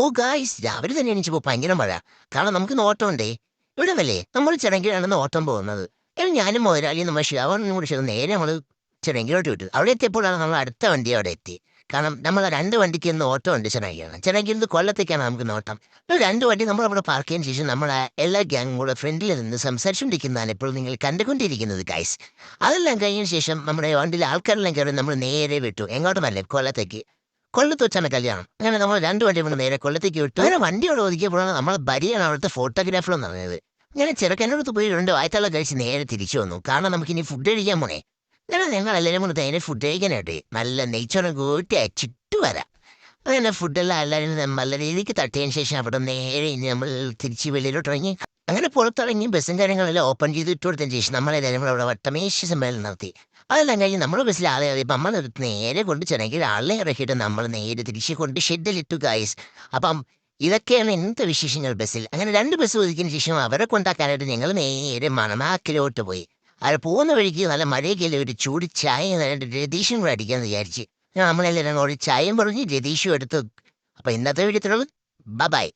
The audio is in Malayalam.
ഹോ ഗായ്സ് രാവിലെ തന്നെ എണീച്ചപ്പോൾ ഭയങ്കര മഴ. കാരണം നമുക്ക് നോട്ടമുണ്ടേ ഇവിടെ വല്ലേ നമ്മൾ ചിറങ്കിലാണെന്ന് ഓട്ടം പോകുന്നത്. എന്നാൽ ഞാനും മുതലാളിയും നമ്മൾ ശിവനും കൂടി ചേർന്ന് നേരെ നമ്മൾ ചിറങ്കിലോട്ട് വിട്ടു. അവിടെ എത്തിയപ്പോഴാണ് നമ്മൾ അടുത്ത വണ്ടി അവിടെ എത്തി. കാരണം നമ്മൾ രണ്ട് വണ്ടിക്ക് ഇന്ന് ഓട്ടം ഉണ്ട് ചിറങ്കിലാണ് ചിറങ്കിൽ നിന്ന് കൊല്ലത്തേക്കാണ് നമുക്ക് നോട്ടം രണ്ട് വണ്ടി നമ്മൾ അവിടെ പാർക്ക് ചെയ്യുന്ന ശേഷം നമ്മൾ എല്ലാ ഗ്യാങ്ങും കൂടെ ഫ്രണ്ടിൽ നിന്ന് സംസാരിച്ചുകൊണ്ടിരിക്കുന്നതാണ് ഇപ്പോൾ നിങ്ങൾ കണ്ടുകൊണ്ടിരിക്കുന്നത് ഗൈസ് അതെല്ലാം കഴിഞ്ഞ ശേഷം നമ്മുടെ വണ്ടിയിലെ ആൾക്കാരെല്ലാം കയറി നമ്മൾ നേരെ വിട്ടു. എങ്ങോട്ടുമല്ലേ കൊല്ലത്തേക്ക്. കൊല്ലത്ത് വെച്ചാണ് കല്യാണം. അങ്ങനെ നമ്മൾ രണ്ടു വണ്ടി കൊണ്ട് നേരെ കൊല്ലത്തേക്ക് വിട്ടു. അങ്ങനെ വണ്ടിയോട് ഒതുക്കിയപ്പോഴാണ് നമ്മൾ ബരിയാണ് അവിടുത്തെ ഫോട്ടോഗ്രാഫർ എന്ന് പറഞ്ഞത്. ഞാൻ ചെറുക്കനോട് പോയി രണ്ട് വായത്തള്ള കഴിച്ച് നേരെ തിരിച്ചു വന്നു. കാരണം നമുക്ക് ഇനി ഫുഡ് കഴിക്കാൻ പോണേ. അങ്ങനെ ഞങ്ങൾ എല്ലാവരും കൂടെ നേരെ ഫുഡ് കഴിക്കാനായിട്ട് നല്ല നെയ്ച്ചോറും കൂട്ടി അച്ചിട്ട് വരാം. അങ്ങനെ ഫുഡെല്ലാം എല്ലാവരും നല്ല രീതിക്ക് തട്ടിയതിന് ശേഷം അവിടെ നേരെ ഇനി നമ്മൾ തിരിച്ച് വെളിയിലോട്ട് ഇറങ്ങി. അങ്ങനെ പുറത്തിറങ്ങി ബസ്സും കാര്യങ്ങളെല്ലാം ഓപ്പൺ ചെയ്ത് ഇട്ട് കൊടുത്തതിന് ശേഷം നമ്മളെല്ലാവരും അവിടെ വട്ടമേശ സമ്മേളനം നടത്തി. അതെല്ലാം കഴിഞ്ഞ് നമ്മൾ ബസ്സിൽ ആളെ ഇറങ്ങിയപ്പോൾ നമ്മൾ നിർത്തി നേരെ കൊണ്ട് ചെന്നെങ്കിൽ ആളെ ഇറക്കിയിട്ട് നമ്മൾ നേരെ തിരിച്ച് കൊണ്ട് ഷെഡിലിട്ടു കായസ് അപ്പം ഇതൊക്കെയാണ് ഇന്നത്തെ വിശേഷങ്ങൾ ബസ്സിൽ അങ്ങനെ രണ്ട് ബസ് ഒതുക്കിയതിന് ശേഷം അവരെ കൊണ്ടാക്കാനായിട്ട് ഞങ്ങൾ നേരെ മണമാക്കിലോട്ട് പോയി. അത് പോകുന്ന വഴിക്ക് നല്ല മഴയൊക്കെ ഒരു ചൂട് ചായ രതീഷും കൂടെ അടിക്കാമെന്ന് വിചാരിച്ച്. നമ്മളെല്ലാം കൂടി ചായയും പറഞ്ഞ് രതീഷും എടുത്തു. അപ്പം ഇന്നത്തെ വീഡിയോ ബൈ